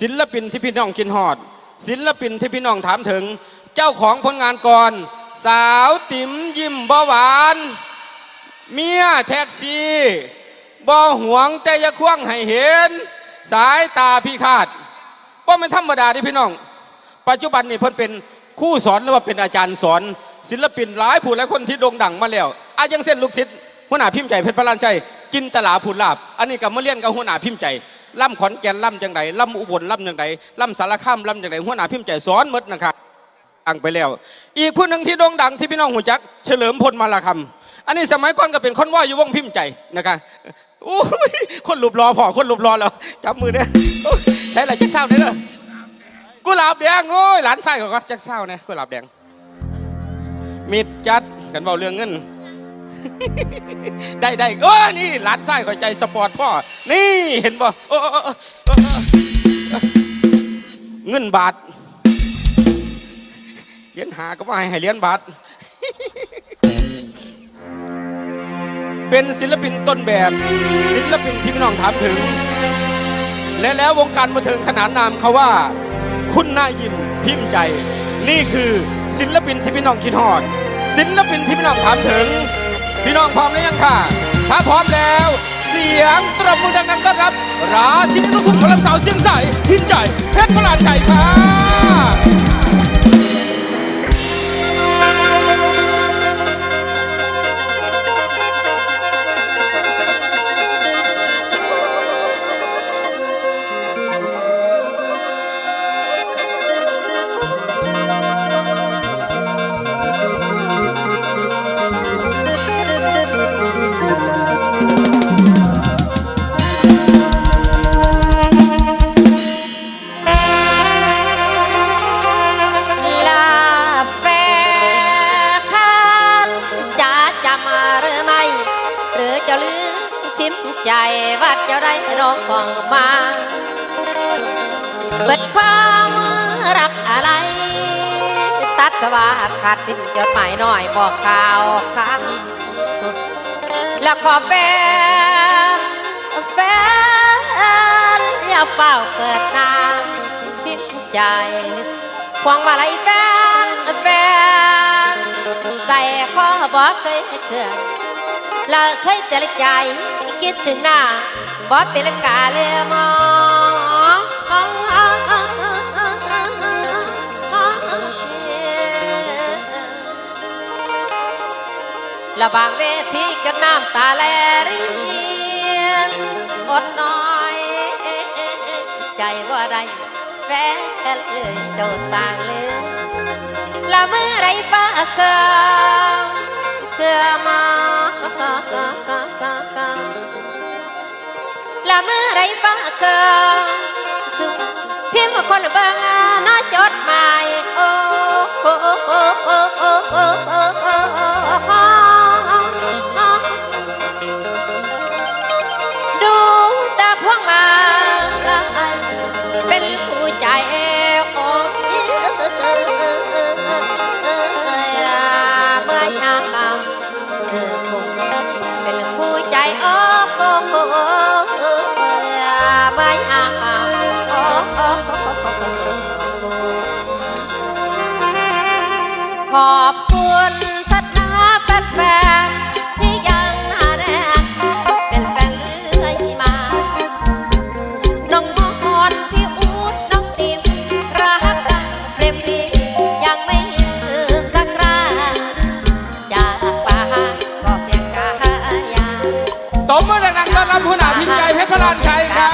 ศิลปินที่พี่น้องกินหอด ศิลปินที่พี่น้องถามถึง เจ้าของผลงานก่อน สาวติ๋มยิ้มบ่หวาน เมียแท็กซี่บ่หวงแต่ยาควงให้เห็น สายตาพี่คาดว่ามันธรรมดาที่พี่น้อง ปัจจุบันนี่เพิ่นเป็นคู่สอนหรือว่าเป็นอาจารย์สอน ศิลปินหลายผู้หลายคนที่โด่งดังมาแล้วอายังเส้นลูกศิษย์หัวหน้าพิมพ์ใจเพชรพระลานชัยกินตลาพูนลาบ อันนี้กับเมาเรียนกับหัวหน้าพิมพ์ใจ ล่ำขอนแก่นล่ำจังไดล่ำอุบลล่ำจังไดล่ำสารคามล่ำจังไดหัวหน้าพิมพ์ใจสอนมดนะครับดังไปแล้ว อีกผู้หนึ่งที่โด่งดังที่พี่น้องหูจัก เฉลิมพลมาลาคำอันนี้สมัยก่อนก็เป็นคนว่าอยู่วงพิมพ์ใจนะคะอู้ยคนหลบรอพอคนหลบรอแล้วจับมือเนี่ยโอ้ยใช่ไรแจ็คเศร้าเนี่ยเลยกุหลาบแดงโอ้ยหลานชายของก็แจ็คเศร้าเนี่ยกุหลาบแดงมิดจัดกันเบาเรื่องเงิน ได้ได้เออนี่หลานชายขอยใจสปอร์ตพ่อ นี่เห็นบ่โอ้เงินบาทเหรียญหาก็ไม่ให้เหรียญบาท เป็นศิลปินต้นแบบ ศิลปินที่พี่น้องถามถึง และแล้ววงการบันเทิงขนานนามเขาว่า คุณน่ายยิมพิมพ์ใจ นี่คือศิลปินที่พี่น้องคิดฮอด ศิลปินที่พี่น้องถามถึง พี่น้องพร้อมหรือยังค่ะ ถ้าพร้อมแล้ว เสียงตรบมือดังๆต้อนรับ ราชินีลูกทุ่งพลังสาวเสียงใสพิมพ์ใจเพชรพลาดใจค่ะ องมาเปิดความรักอะไร ตัดสวัสดขาดสิ้นจดหมายหน่อยบอกข่าวค้างแล้วขอแฟนแฟนอย่าเฝ้าเปิดนางสิ้นใจควงมาลัยแฟนแฟนแต่ข้อบอกเคยเกิดเราเคยแต่ละใจคิดถึงหน้า บอกเป็นกาเลมองระบางเวทีจนน้ำตาแลรินอดน้อย ใจว่าได้แฟนเลยเจ้าต่างลืมละเมื่อไรฟ้าเคลื่อเคือมา เคลื่อนคือพิมพ์คนเบิ่งน้อจดหมายโอ้โอ้โอ้โอ้โอ้โอ้โอ้โอ้ดูต่พวงมาเป็นผู้ใจโอ้เมื่อยามเออคงเป็นผู้ใจอ้โอ้ ตบมือดังๆต้อนรับหัวหน้าพิมใจเพชรพลานชัยค่ะ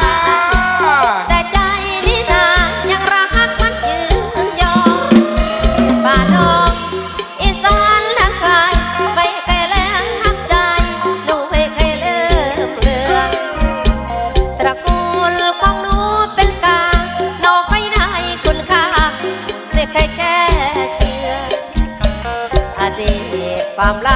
แต่ใจนี่นายังรักมันยืนยงบ้านน้องอีสานนั้นใครไม่เคยแลงน้ำใจหนูไม่เคยลืมเลือตระกูลของหนูเป็นกาน้อไม่ได้คุณค่าไม่เคยแค่เชื่ออดีตความหลั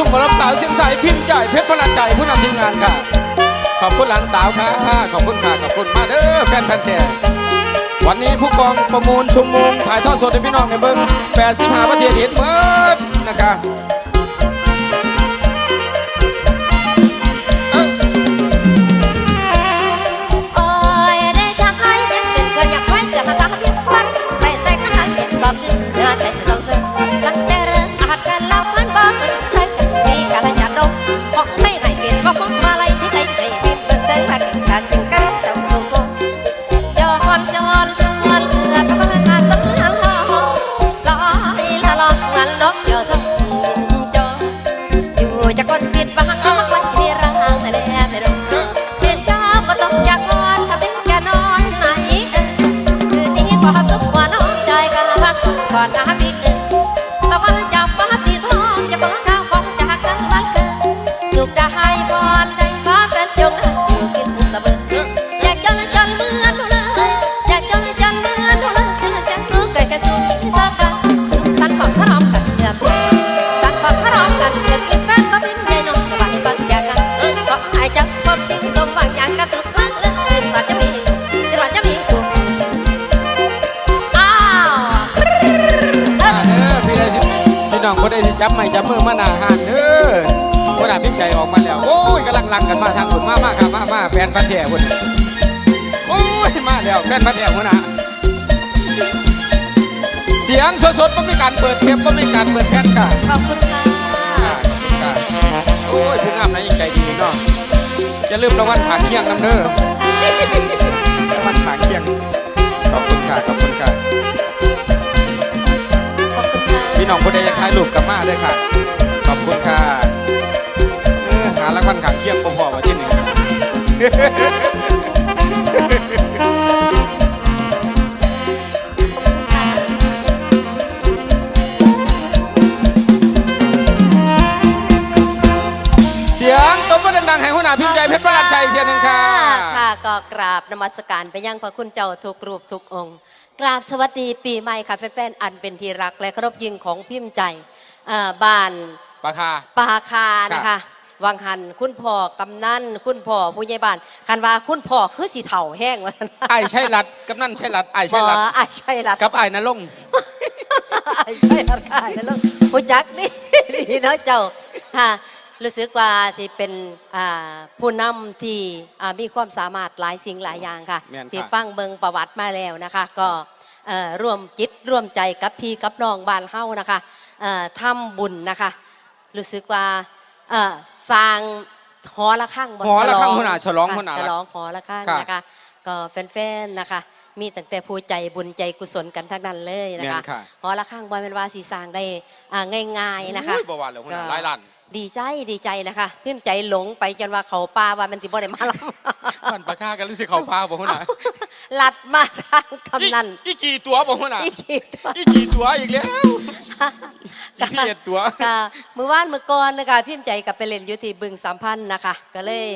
ทุ่งหมอลำสาวเสียงใสพิมพ์ใจเพชรพลันใจผู้นำทีมงานค่ะ ขอบคุณหลานสาวค่ะขอบคุณค่ะขอบคุณมาเด้อแฟนพันแท้วันนี้ผู้กองประมูลชุมนุมถ่ายทอดสดให้พี่น้องในเบิ้ง85ประเทศเห็นเบิดนะคะ ก่อนนะพี่เออตะวันจับ หน้าหานเด้อคนหน้าพิมพ์ใจออกมาแล้ว โอ้ยกำลังลังกันมาทางคนมามาครับมามาแฟนพันธุ์แท้คนนี้โอ้ยมาแล้วแฟนพันธุ์แท้คนน่ะเสียงสดๆก็มีการเปิดเทปก็มีการเปิดแคทค่ะขอบคุณค่ะค่ะค่ะโอ้ยผู้งามนะยิ่งใจดีเนาะอย่าลืมรางวัลขางเคียงนำเด้อรางวัลขางเคียงขอบคุณค่ะขอบคุณค่ะขอบคุณค่ะพี่น้องผู้ใดอยากถ่ายรูปกับมาด้วยค่ะข อบคุณค่ะหารางวัลขางเคียงพอๆมาที่หนึ่งเสียงตบมือดังๆให้หัวหน้าพิมพ์ใจเพชรประหลัดชัยอีกเทียหนึงค่ะ ค่ะก็กราบนมัสการไปยังพระคุณเจ้าทุกรูปทุกองค์ กราบสวัสดีปีใหม่ค่ะแฟนๆอันเป็นที่รักและเคารพยิ่งของพิมพ์ใจอ่าบ้าน ปาคาปาคานะคะวังหันคุณพ่อกำนันคุณพ่อผู้ใหญ่บ้านคันว่าคุณพ่อคือสีเถ่าแห้งว่าซั่นไอ้ายใช่รัดกำนันใช่รัดไอ้ายบใช่อรัดไอ้ใช่ละกับไอ้ายนรงค์ไอ้ใช่ละค่ะแล้วลูกผู้จักนี่ดีเนาะเจ้าฮะรู้สึกว่าที่เป็นอ่าผู้นำที่อ่ามีความสามารถหลายสิ่งหลายอย่างค่ะแม่นค่ะที่ฟังเบิงประวัติมาแล้วนะคะ ก็เอ่อร่วมจิตร่วมใจกับพี่กับน้องบ้านเฮานะคะเอ่อทำบุญนะคะ รู้สึกว่าเอ่อสร้างหอละข้างบ่หอละฆังฉลหัวหน้าฉลองค่ะหัวหน้าฉลองหอละข้างค่ะนะคะก็แฟนๆนะคะ มีตั้งแต่ผู้ใจบุญใจกุศลกันทั้งนั้นเลยนะแม่คะนค่ะ หอละข้างบอยเป็นว่าสีสร้างได้อ่าง่าย ๆนะคะ อุ้ยบ่ว่าแล้วหัวหน้าหลายล้านดีใจดีใจนะคะพิมพ์ใจหลงไปจนว่าเขาป่าว่ามันสิบ่ได้มาแล้วพันปาคากันรู้สึกเขาพาบ่หัวหน้าลัดมาทางกำนันอีกกี่ตัวบ่หัวหน้าอีกทีตัวอีกกี่ตัวอีกแล้ว กี่พี่เอ็ดตัวค่ะมือว่านมือก่อนนะคะพิมพ์ใจกับไปเล่นอยุติบึงสัมพันธ์นะคะ ก็เลย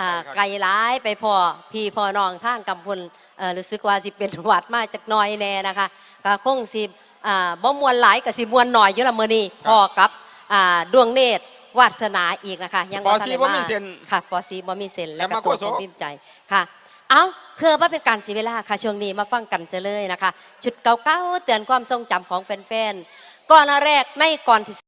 อ่าครับไกลร้ายไปพอพี่พอน้องทางกำพลเอ่อรู้สึกว่าสิเป็นหวัดมาจากหน้อยแน่นะคะก็คงสิอ่าบ่มวนหลายกับสิมวนหน่อยอยู่ละมื้อนี้พอกับอ่าดวงเนตรวาสนาอีกนะคะ ยังปอทันซีได้บ่มีเซ็นค่ะปอซีบ่มีเซ็นแล้วแล้วก็มาตัวโกโซของพิมพ์ใจค่ะเอาเพื่อว่าเป็นการเสียเวลาค่ะช่วงนี้มาฟังกันเจเลยนะคะ ชุดเก่าๆเตือนความทรงจำของแฟนๆ ก่อนแรกในก่อนที่